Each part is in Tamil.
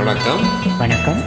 வணக்கம். வணக்கம்.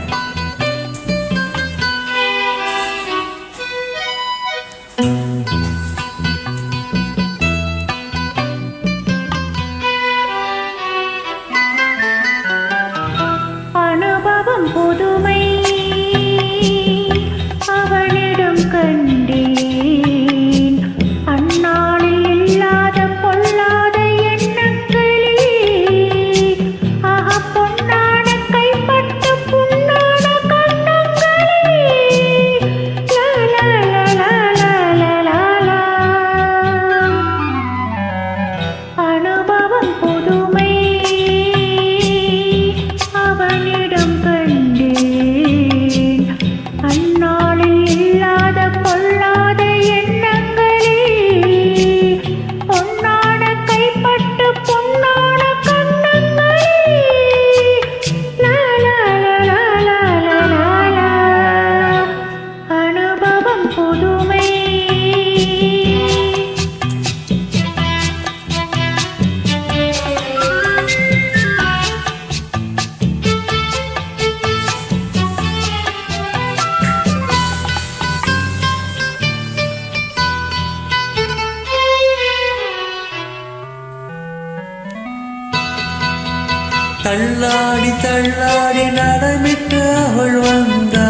தள்ளாடி தள்ளாடி நடமிட்டு அவள் வந்தாள்.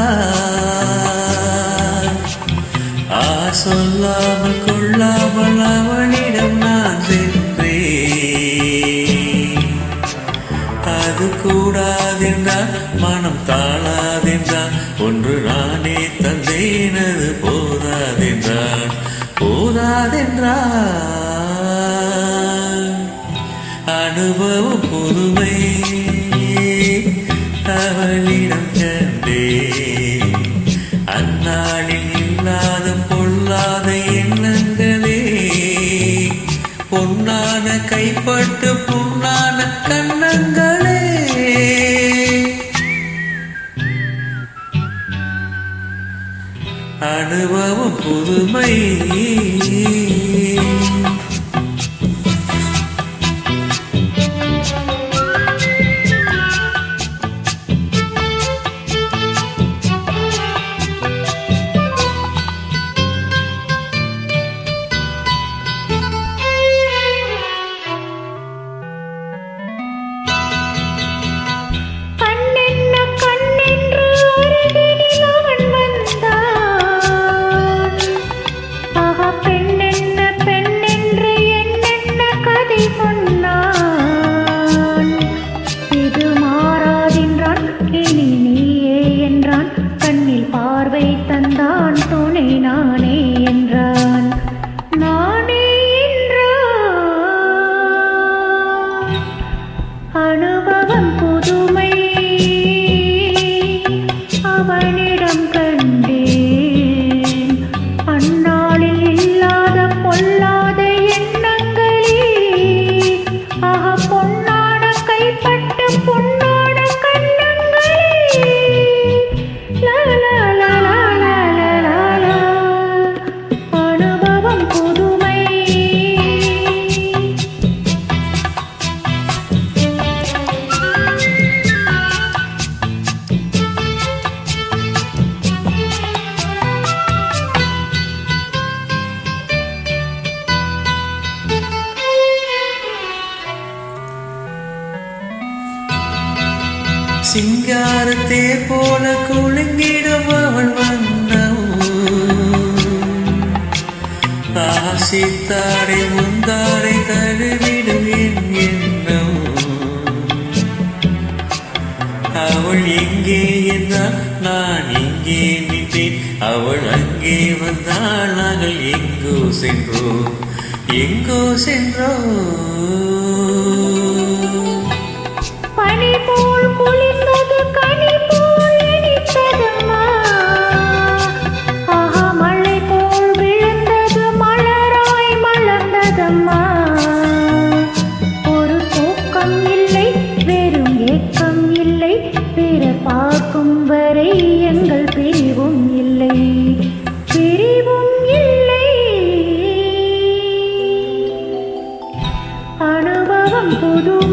ஆ சொல்லாமல் கொள்ளாமல் அவளிடம் நான் சென்றேன். அது கூடாதென்றால் மனம் தாழாதென்றால் ஒன்று நானே தந்தேன் அது போதாதென்றால் போதாதென்றால். அனுபவம் கைப்பட்டு புண்ணான கண்ணங்களே அனுபவம் புதுமை. சிங்காரத்தே போல குலுங்கிடும் அவள் வண்ணம் ஆசித்தாரை முந்தாரை தழுவிடும் என் எண்ணம் அவள் எங்கே என்றால் நான் இங்கே நின்றேன். அவள் அங்கே வந்தால் நாங்கள் எங்கோ சென்றோம். எங்கோ சென்றோம். பனி போல் குளிர் tudo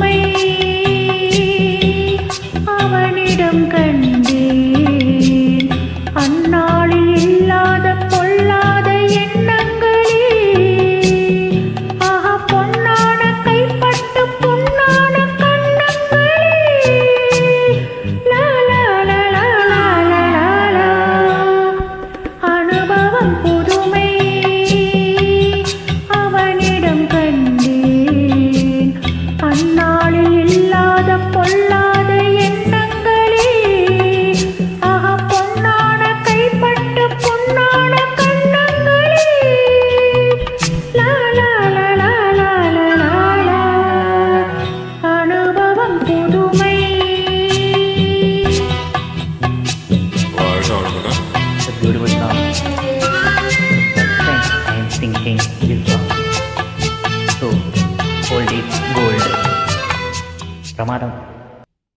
Florida. It's a beautiful song. The first I am thinking this song. So, hold it, gold. Pramadam.